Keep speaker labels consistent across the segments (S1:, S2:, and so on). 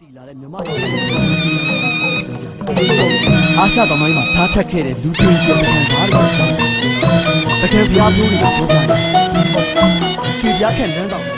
S1: တည်လာတဲ့မြမရဲ့အာရှသမိုင်းမှာထားချက်ခဲ့တဲ့လူချင်းချင်းပကံဘာလို့လဲပကံပြားမျိုးတွေကိုပြောပြတယ်ရွှေပြားခက်လမ်းတော်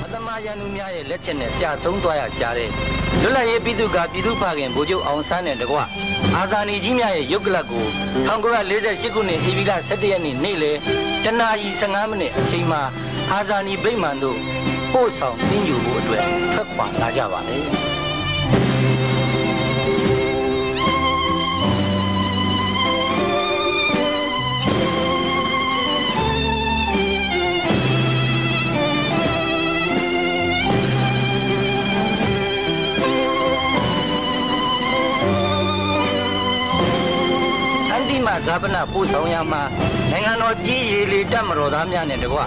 S2: သမာရန်သူများရဲ့လက်
S3: ချက်နဲ့ကြာဆုံးသွားရရှာတဲ့လွတ်လပ်ရေးပြည်သူကပြည်သူ့ဖခင်ဗိုလ်ချုပ်အောင်ဆန်းနဲ့တကွအာဇာနည်ကြီးများရဲ့ရုပ်ကလပ်ကို1948ခုနှစ်ဧပြီလ17ရက်နေ့နေ့လယ်တနာရီ15မိနစ်အချိန်မှာအာဇာနည်ဗိမာန်သို့ပို့ဆောင်တင်ယူဖို့အတွက်ထွက်ခွာလာကြပါလေ။ တိမဇာပနပို့ဆောင်ရမှာနိုင်ငံတော်ကြီးရေလေတပ်မတော်သားများနဲ့တကွ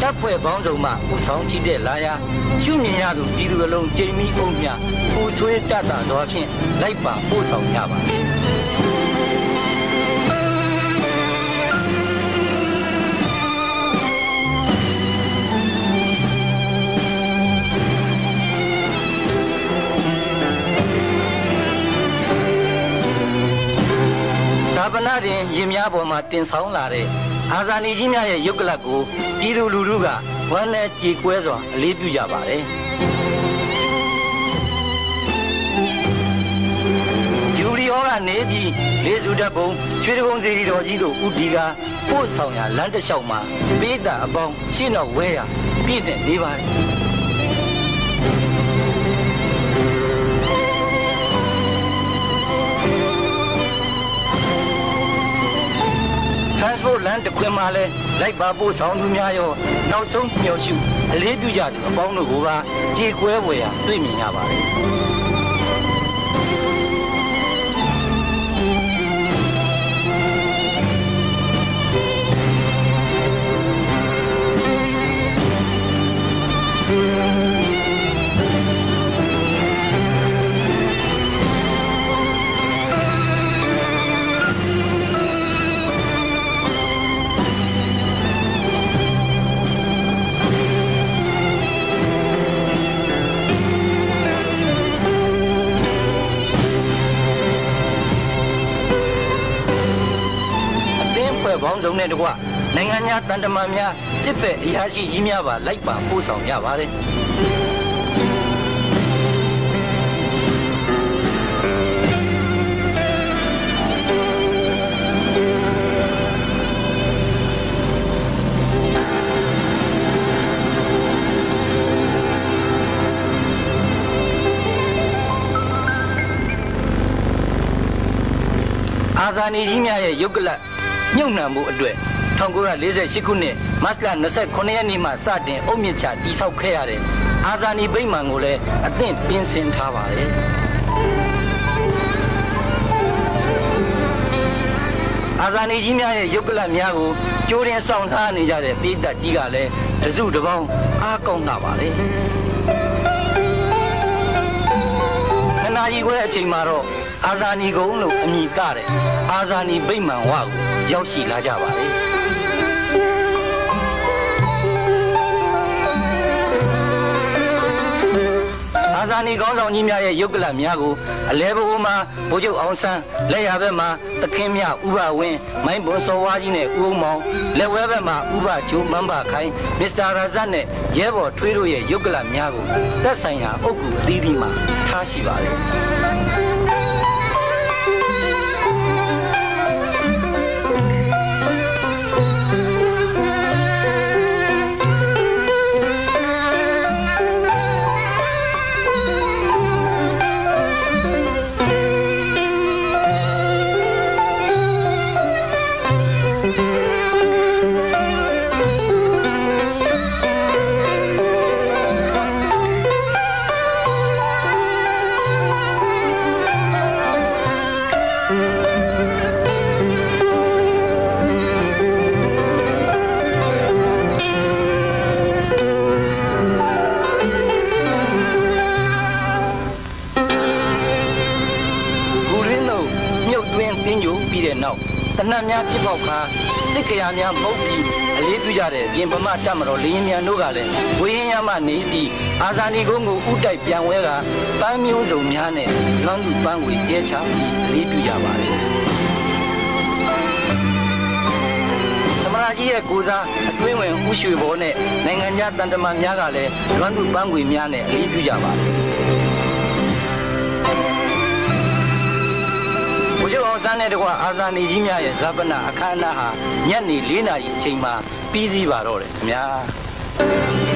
S3: တပ်ဖွဲ့ပေါင်းစုံမှပူဆောင်ကြည့်တဲ့လာရာရှုမြင်ရသူပြည်သူအလုံးကြိမ်မီအုံမြပူဆွေးတတ်တာသောဖြင့်လိုက်ပါပို့ဆောင်ကြပါသည် ဇာပနာတွင်ရင်များပေါ်မှာတင်ဆောင်လာတဲ့အာဇာနည်ကြီးများရဲ့ရုပ်ကလပ်ကိုပြည်သူလူထုကဝမ်းနဲ့ကြေကွဲစွာအလေးပြုကြပါတယ်ယူရီဟောကနေပြီးလေးစုတပ်ပုံရွှေတကုံစီရီတော်ကြီးတို့ဥတီကပို့ဆောင်ရလမ်းတစ်လျှောက်မှာပေးတာအပေါင်းရှင်းတော့ဝဲရပြည့်တဲ့နေပါတယ် transport land တခွင်မှာလဲလိုက်ပါပို့ဆောင်သူများရောနောက်ဆုံးမျှော်ရှုအလေးပြုကြသူအပေါင်းတို့ကိုပါကြေကွဲဝယ်ရတွေ့မြင်ရပါတယ် ဖွဲ့ပေါင်းစုံနဲ့တကွနိုင်ငံများတန်တမာများစစ်ဘက်အရာရှိကြီးများပါလိုက်ပါပို့ဆောင်ကြပါတယ်အာဇာနည်ကြီးများရဲ့ရုပ်ကလ ပ်ညှို့နှံမှုအတွက်1948ခုနှစ်မတ်လ29ရက်နေ့မှစတင်အုတ်မြစ်ချတိဆောက်ခဲ့ရတဲ့အာဇာနည်ဗိမာန်ကိုလည်းအသင့်ပြင်ဆင်ထားပါတယ်အာဇာနည်ကြီးများရဲ့ရုပ်ကလပ်များကိုကြိုးရင်ဆောင်စားနေကြတဲ့ပြည်သက်ကြီးကလည်းတစုတစ်ပေါင်းအားကောင်းတာပါလေခဏကြီးခွဲအချိန်မှာတော့ အာဇာနည်ကုန်းလို့အမည်ကတဲ့အာဇာနည်ဗိမာန်ဝကိုရောက်ရှိလာကြပါလေအာဇာနည်ကောင်းဆောင်ကြီးများရဲ့ရုပ်ကလပ်များကိုအလဲဘိုးမှာဗိုလ်ချုပ်အောင်ဆန်းလက်ရဘက်မှာသခင်မြဥပဝင်းမိုင်းဘွန်စောဝါးကြီးနဲ့ဦးအောင်မောင်လက်ဝဲဘက်မှာဥပချိုးမန်းပါခိုင်မစ္စတာရာဇတ်နဲ့ရဲဘော်ထွေးတို့ရဲ့ရုပ်ကလပ်များကိုသက်ဆိုင်ရာအုပ်ကူအသီးသီးမှာထားရှိပါတယ် ဂူ တနတ်များပြစ်ပေါက်ခါစစ်ခရာများပုတ်ပြီးအလေးပြုကြတဲ့ပြင်ပမတတ်မတော်လင်းမြန်တို့ကလည်းဝေရင်ရမနေပြီးအာဇာနည်ကုန်းကိုဥတိုက်ပြန်ဝဲကပန်းမျိုးစုံများနဲ့လွမ်းသူပန်းဝေကျဲချပြီးအလေးပြုကြပါလေသမရာကြီးရဲ့ကိုစားအတွင်းဝင်ဥရွှေဘောနဲ့နိုင်ငံခြားတန်တမာများကလည်းလွမ်းသူပန်းဝေများနဲ့အလေးပြုကြပါလေဘု အောင်ဆန်းတဲ့တကွာအာဇာနည်ကြီးများရဲ့ဇာပနာအခမ်းအနားဟာညနေ၄နာရီအချိန်မှာပြီးစီးပါတော့တယ်ခင်ဗျာ